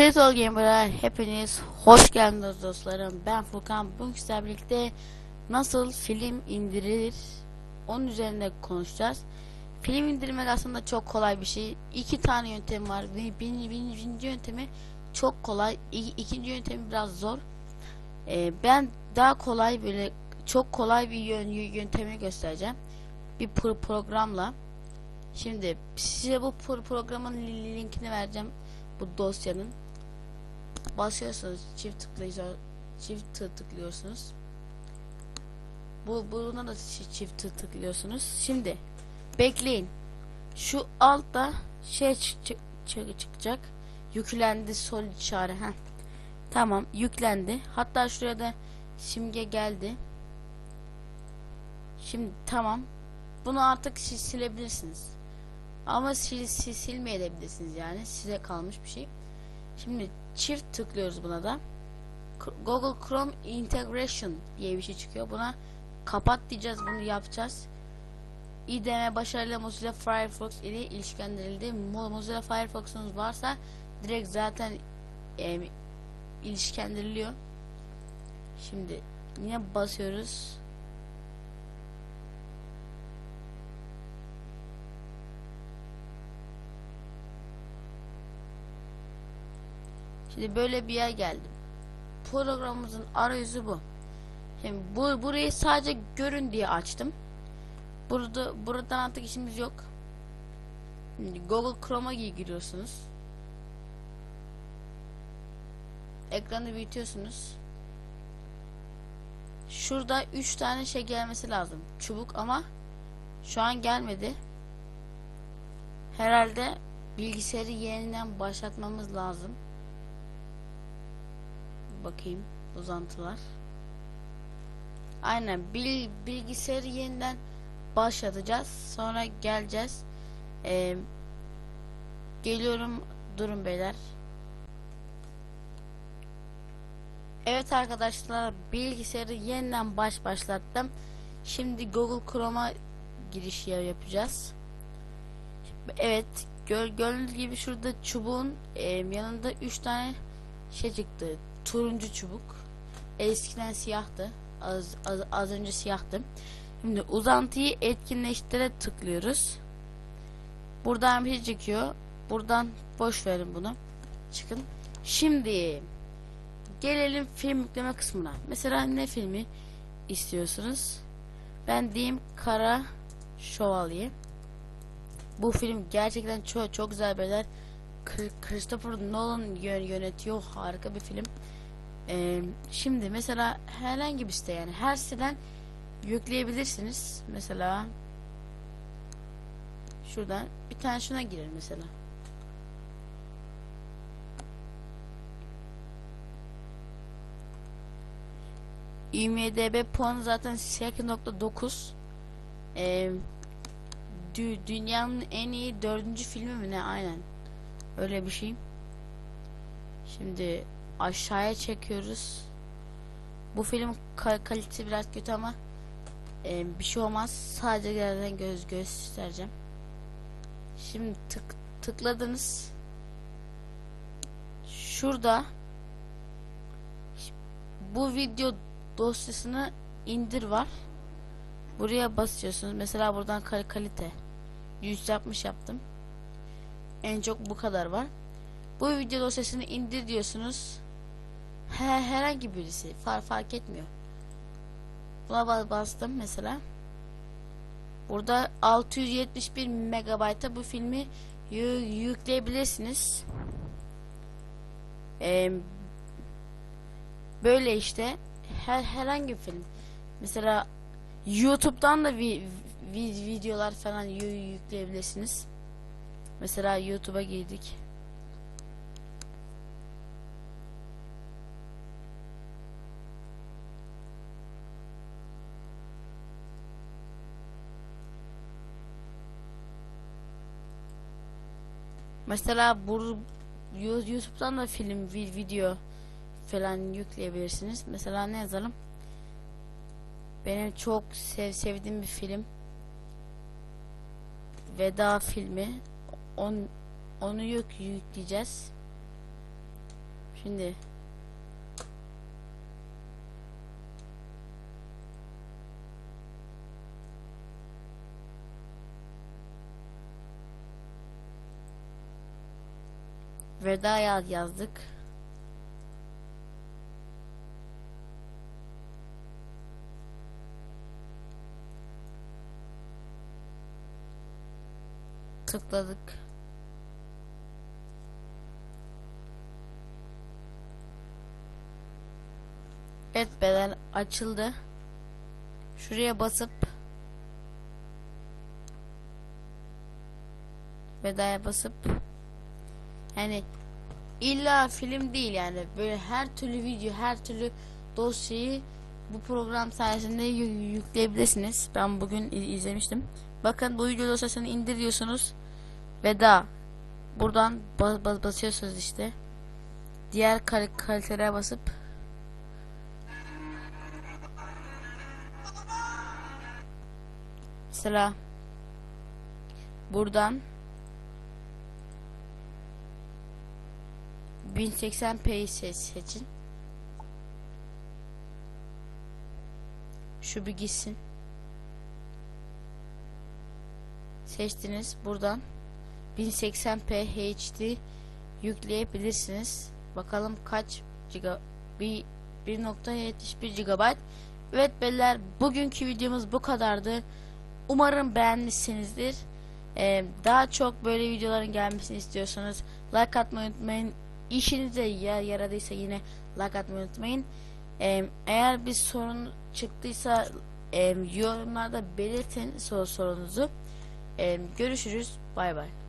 Turtle Gamer'a hepiniz hoş geldiniz dostlarım. Ben Furkan. Bugün sizlerle birlikte nasıl film indirilir onun üzerinde konuşacağız. Film indirmek aslında çok kolay bir şey. İki tane yöntem var. Bir- bir- bir- Birinci yöntemi çok kolay. İkinci yöntemi biraz zor. Ee, ben daha kolay böyle çok kolay bir yön, yöntemi göstereceğim. Bir pro- programla. Şimdi size bu pro- programın li- linkini vereceğim bu dosyanın basıyorsunuz çift tıklayıcı çift tı- tıklıyorsunuz. Bu buna da çi- çift tı- tıklıyorsunuz. Şimdi bekleyin. Şu altta şey çık- çık- çık- çıkacak. Yüklendi sol işareti ha tamam yüklendi. Hatta şuraya da simge geldi. Şimdi tamam. Bunu artık siz silebilirsiniz. Ama sil, sil, silmeyebilirsiniz yani. Size kalmış bir şey. Şimdi çift tıklıyoruz buna da. Google Chrome Integration diye bir şey çıkıyor. Buna kapat diyeceğiz bunu yapacağız. IDM başarıyla Mozilla Firefox ile ilişkilendirildi. Mo- Mozilla Firefox'unuz varsa direkt zaten e, ilişkilendiriliyor. Şimdi yine basıyoruz. Şimdi böyle bir yer geldim. Programımızın arayüzü bu. Şimdi bu burayı sadece görün diye açtım. Burada buradan artık işimiz yok. Şimdi Google Chrome'a gi- giriyorsunuz. Ekranı büyütüyorsunuz. Şurada 3 tane şey gelmesi lazım. Çubuk ama şu an gelmedi. Herhalde bilgisayarı yeniden başlatmamız lazım. Bakayım uzantılar. Aynen bil, bilgisayarı yeniden başlatacağız. Sonra geleceğiz. Ee, geliyorum. Durun beyler. Evet arkadaşlar bilgisayarı yeniden baş başlattım. Şimdi Google Chrome'a giriş ya- yapacağız. Evet gör, gördüğünüz gibi şurada çubuğun e, yanında 3 tane şey çıktı. Turuncu çubuk. Eskiden siyahtı. Az, az, az önce siyahtı. Şimdi uzantıyı etkinleştire tıklıyoruz. Buradan bir çıkıyor. Buradan boş verin bunu. Çıkın. Şimdi gelelim film yükleme kısmına. Mesela ne filmi istiyorsunuz? Ben diyeyim Kara Şövalye. Bu film gerçekten çok çok güzel beyler. Christopher Nolan yön yönetiyor. Harika bir film. Ee, şimdi mesela herhangi bir site yani her siteden yükleyebilirsiniz. Mesela şuradan bir tane şuna girelim mesela. IMDB puanı zaten 8.9 ee, dü- dünyanın en iyi dördüncü filmi mi ne aynen öyle bir şey. Şimdi aşağıya çekiyoruz. Bu film ka- kalitesi biraz kötü ama e, bir şey olmaz. Sadece geriden göz göstereceğim. Şimdi tık tıkladınız. Şurada bu video dosyasını indir var. Buraya basıyorsunuz. Mesela buradan kal- kalite 160 yaptım en çok bu kadar var. Bu video dosyasını indir diyorsunuz. He, herhangi birisi far fark etmiyor. Buna ba- bastım mesela. Burada 671 megabayta bu filmi yü- yükleyebilirsiniz. Ee, böyle işte. Her herhangi bir film. Mesela YouTube'dan da vi, vi- videolar falan yü- yükleyebilirsiniz. Mesela YouTube'a girdik. Mesela bu YouTube'dan da film, vi- video falan yükleyebilirsiniz. Mesela ne yazalım? Benim çok sev sevdiğim bir film. Veda filmi. On, onu yük yükleyeceğiz. Şimdi Veda yaz yazdık. Tıkladık. Evet beden açıldı. Şuraya basıp vedaya basıp yani illa film değil yani böyle her türlü video her türlü dosyayı bu program sayesinde yü- yükleyebilirsiniz. Ben bugün izlemiştim. Bakın bu video dosyasını indir diyorsunuz. Veda. Buradan bas, bas, basıyorsunuz işte. Diğer kal kalitelere basıp Mesela buradan 1080p'yi seç, seçin. Şu bir gitsin. Seçtiniz buradan 1080p HD yükleyebilirsiniz. Bakalım kaç giga bir 1.71 GB. Evet beyler bugünkü videomuz bu kadardı. Umarım beğenmişsinizdir. Ee, daha çok böyle videoların gelmesini istiyorsanız like atmayı unutmayın. İşinize ya yaradıysa yine like atmayı unutmayın. Ee, eğer bir sorun çıktıysa e, yorumlarda belirtin sor sorunuzu. Ee, görüşürüz. Bay bay.